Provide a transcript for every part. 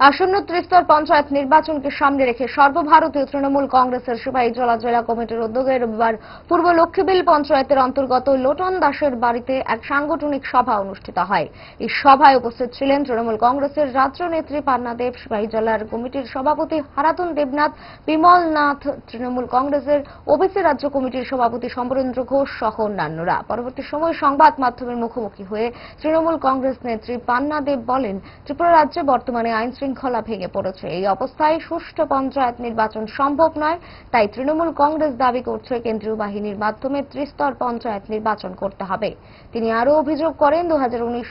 আসন্ন ত্রিস্তর পঞ্চায়েত নির্বাচনকে সামনে রেখে সর্বভারতীয় তৃণমূল কংগ্রেসের সিপাহীজলা জেলা কমিটির উদ্যোগে রবিবার পূর্ব লক্ষ্মীবিল পঞ্চায়েতের অন্তর্গত লোটন দাসের বাড়িতে এক সাংগঠনিক সভা অনুষ্ঠিত হয়। এই সভায় উপস্থিত ছিলেন তৃণমূল কংগ্রেসের রাজ্য নেত্রী পান্না দেব সিপাহীজলার কমিটির সভাপতি হারাতন দেবনাথ, বিমল নাথ, তৃণমূল কংগ্রেসের ওবিসি রাজ্য কমিটির সভাপতি সমরেন্দ্র ঘোষ সহ অন্যান্যরা। পরবর্তী সময় সংবাদ মাধ্যমের মুখোমুখি হয়ে তৃণমূল কংগ্রেস নেত্রী পান্না দেব বলেন, ত্রিপুরা রাজ্যে বর্তমানে আইন শৃঙ্খলা ভেঙে পড়েছে। এই অবস্থায় সুষ্ঠু পঞ্চায়েত নির্বাচন সম্ভব নয়, তাই তৃণমূল কংগ্রেস দাবি করছে কেন্দ্রীয় বাহিনীর মাধ্যমে ত্রিস্তর পঞ্চায়েত নির্বাচন করতে হবে। তিনি আরও অভিযোগ করেন দু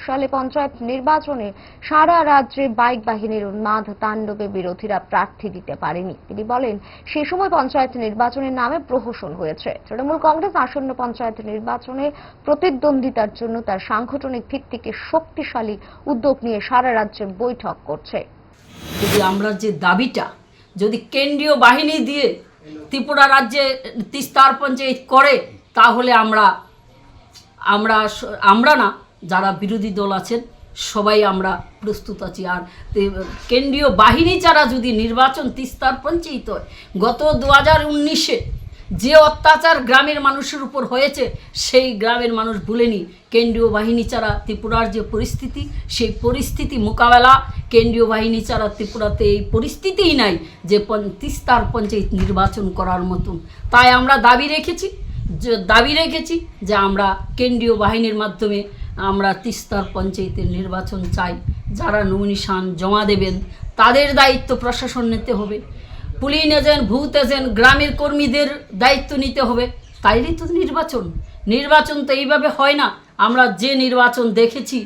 সালে পঞ্চায়েত নির্বাচনে সারা রাজ্যে বাইক বাহিনীর উন্মাদ তাণ্ডবে বিরোধীরা প্রার্থী দিতে পারেনি। তিনি বলেন, সে সময় পঞ্চায়েত নির্বাচনের নামে প্রহসন হয়েছে। তৃণমূল কংগ্রেস আসন্ন পঞ্চায়েত নির্বাচনে প্রতিদ্বন্দ্বিতার জন্য তার সাংগঠনিক ভিত্তিকে শক্তিশালী উদ্যোগ নিয়ে সারা রাজ্যে বৈঠক করছে। যদি আমরা যে দাবিটা, যদি কেন্দ্রীয় বাহিনী দিয়ে ত্রিপুরা রাজ্যে তিস্তার পঞ্চায়েত করে, তাহলে আমরা আমরা আমরা না, যারা বিরোধী দল আছেন, সবাই আমরা প্রস্তুত আছি। আর কেন্দ্রীয় বাহিনী ছাড়া যদি নির্বাচন তিস্তার পঞ্চায়েত হয় গত দু হাজার উনিশে যে অত্যাচার গ্রামের মানুষের উপর হয়েছে, সেই গ্রামের মানুষ ভুলেনি। কেন্দ্রীয় বাহিনী ছাড়া ত্রিপুরার যে পরিস্থিতি, সেই পরিস্থিতি মোকাবেলা কেন্দ্রীয় বাহিনী ছাড়া ত্রিপুরাতে এই পরিস্থিতিই নাই যে তিস্তার পঞ্চায়েত নির্বাচন করার মতন। তাই আমরা দাবি রেখেছি দাবি রেখেছি যে আমরা কেন্দ্রীয় বাহিনীর মাধ্যমে আমরা তিস্তার পঞ্চায়েতের নির্বাচন চাই। যারা নমিনেশন জমা দেবেন, তাদের দায়িত্ব প্রশাসন নিতে হবে। পুলিশ এজেন্ট ভূত এজেন্ট গ্রামের কর্মীদের দায়িত্ব নিতে হবে। তাইলেই তো নির্বাচন। নির্বাচন তো এইভাবে হয় না। আমরা যে নির্বাচন দেখেছি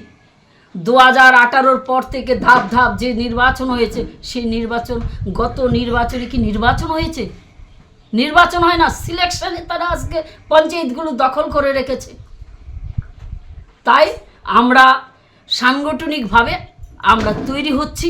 দু হাজার আঠারোর পর থেকে ধাপ ধাপ যে নির্বাচন হয়েছে, সেই নির্বাচন, গত নির্বাচনে কি নির্বাচন হয়েছে? নির্বাচন হয় না, সিলেকশনে তারা আজকে পঞ্চায়েতগুলো দখল করে রেখেছে। তাই আমরা সাংগঠনিকভাবে আমরা তৈরি হচ্ছি।